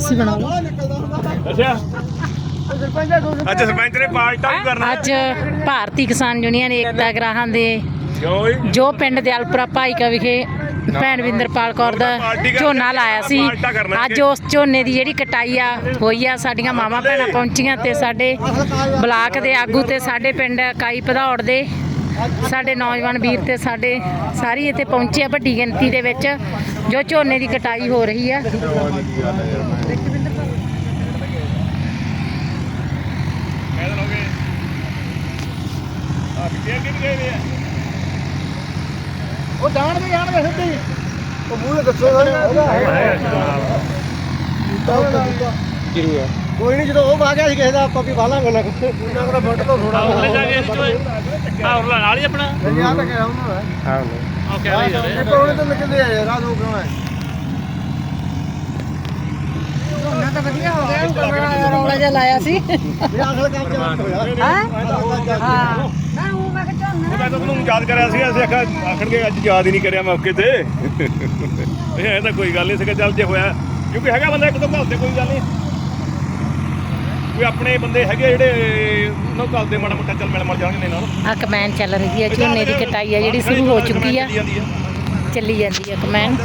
ਤੁਸੀਂ ਬਣਾ ਲਓ ਅੱਛਾ। ਅੱਛਾ ਸਰਪੰਚ ਨੇ ਪਾਲਟਾ ਵੀ ਕਰਨਾ। ਅੱਜ ਭਾਰਤੀ ਕਿਸਾਨ ਯੂਨੀਅਨ ਏਕਤਾ ਗਰਾਹਾਂ ਦੇ ਜੋ? ਪਿੰਡ ਦਿਆਲਪੁਰਾ ਭਾਈਕਾ ਵਿਖੇ ਭੈਣ ਵਿੰਦਰਪਾਲ ਕੌਰ ਦਾ ਝੋਨਾ ਲਾਇਆ ਸੀ। ਅੱਜ ਉਸ ਝੋਨੇ ਦੀ ਜਿਹੜੀ ਕਟਾਈ ਆ ਹੋਈ ਆ ਸਾਡੀਆਂ ਮਾਵਾਂ ਭੈਣਾਂ ਪਹੁੰਚੀਆਂ ਤੇ ਸਾਡੇ ਬਲਾਕ ਦੇ ਆਗੂ ਤੇ ਸਾਡੇ ਪਿੰਡ ਇਕਾਈ ਭਦੌੜ ਦੇ ਸਾਡੇ ਨੌਜਵਾਨ ਵੀਰ ਤੇ ਸਾਡੇ ਸਾਰੀ ਇੱਥੇ ਪਹੁੰਚੇ ਆ ਵੱਡੀ ਗਿਣਤੀ ਦੇ ਵਿੱਚ। ਜੋ ਝੋਨੇ ਦੀ ਕਟਾਈ ਹੋ ਰਹੀ ਆ ਕਹਿ ਲੋਗੇ ਆ ਕਿੱਥੇ ਅੱਗੇ ਵੀ ਗਏ ਵੇ ਆ ਉਹ ਜਾਣਦੇ ਜਾਣਦੇ ਸਿੱਧੀ ਉਹ ਮੂੰਹ ਤੇ ਦੱਸੋ ਕੋਈ ਨਹੀਂ ਜਦੋਂ ਉਹ ਆ ਗਿਆ ਸੀ ਕਿਸੇ ਦਾ ਆਪਾਂ ਵੀ ਵਾਲਾਂਗੇ ਨਾ ਉਹਨਾਂ ਕੋਲ। ਫੋਟੋ ਤੋਂ ਥੋੜਾ ਲੈ ਜਾ ਕੇ ਆ ਹੋਰ ਨਾਲ ਹੀ ਆਪਣਾ? ਯਾਰ ਲੱਗਿਆ ਉਹਨਾਂ ਆ ਕਹਿ ਰਹੀ ਦਾ ਜਾਵੇ ਪਰੋਣੇ ਤੇ ਨਿਕਲਦੇ ਆ ਯਾਰ ਆ ਦੋ ਕਿਉਂ ਹੈ ਝੋਨਾ ਤਾਂ ਵਧੀਆ ਹੋ ਗਿਆ ਰੌਲਾ ਜਿਹਾ ਲਾਇਆ ਸੀ। ਇਹ ਅਸਲ ਕੰਮ ਚ ਹੋਇਆ ਹਾਂ ਹਾਂ? ਨਾ ਉਹ ਮੈਂ ਕਿਹਾ ਝੋਨਾ ਮੈਂ ਤਾਂ ਤੁਹਾਨੂੰ ਯਾਦ ਕਰਿਆ ਸੀ ਅਸੀਂ ਆਖਿਆ ਆਖਣਗੇ ਅੱਜ ਯਾਦ ਹੀ ਨਹੀਂ ਕਰਿਆ ਮੌਕੇ ਤੇ। ਇਹ ਇਹ ਤਾਂ ਕੋਈ ਗੱਲ ਨਹੀਂ ਸੀਗਾ ਚੱਲ ਜੇ ਹੋਇਆ ਕਿਉਂਕਿ ਹੈਗਾ ਬੰਦਾ ਇੱਕ ਦੋ ਘਰ ਤੇ ਕੋਈ ਗੱਲ ਨਹੀਂ। ਕੋਈ ਆਪਣੇ ਬੰਦੇ ਹੈਗੇ ਜਿਹੜੇ ਉਹਨਾਂ ਘਰ ਦੇ ਮਾੜਾ ਮੋਟਾ ਚੱਲ ਮਿਲ ਮਰ ਜਾਣਗੇ ਨਾਲ। ਆ ਕਮੈਨ ਚੱਲ ਰਹੀ ਹੈ ਝੋਨੇ ਦੀ ਕਟਾਈ ਆ ਜਿਹੜੀ ਸ਼ੁਰੂ ਹੋ ਚੁੱਕੀ ਆ। ਚੱਲੀ ਜਾਂਦੀ ਆ। ਚੱਲੀ ਜਾਂਦੀ ਆ ਕਮੈਨ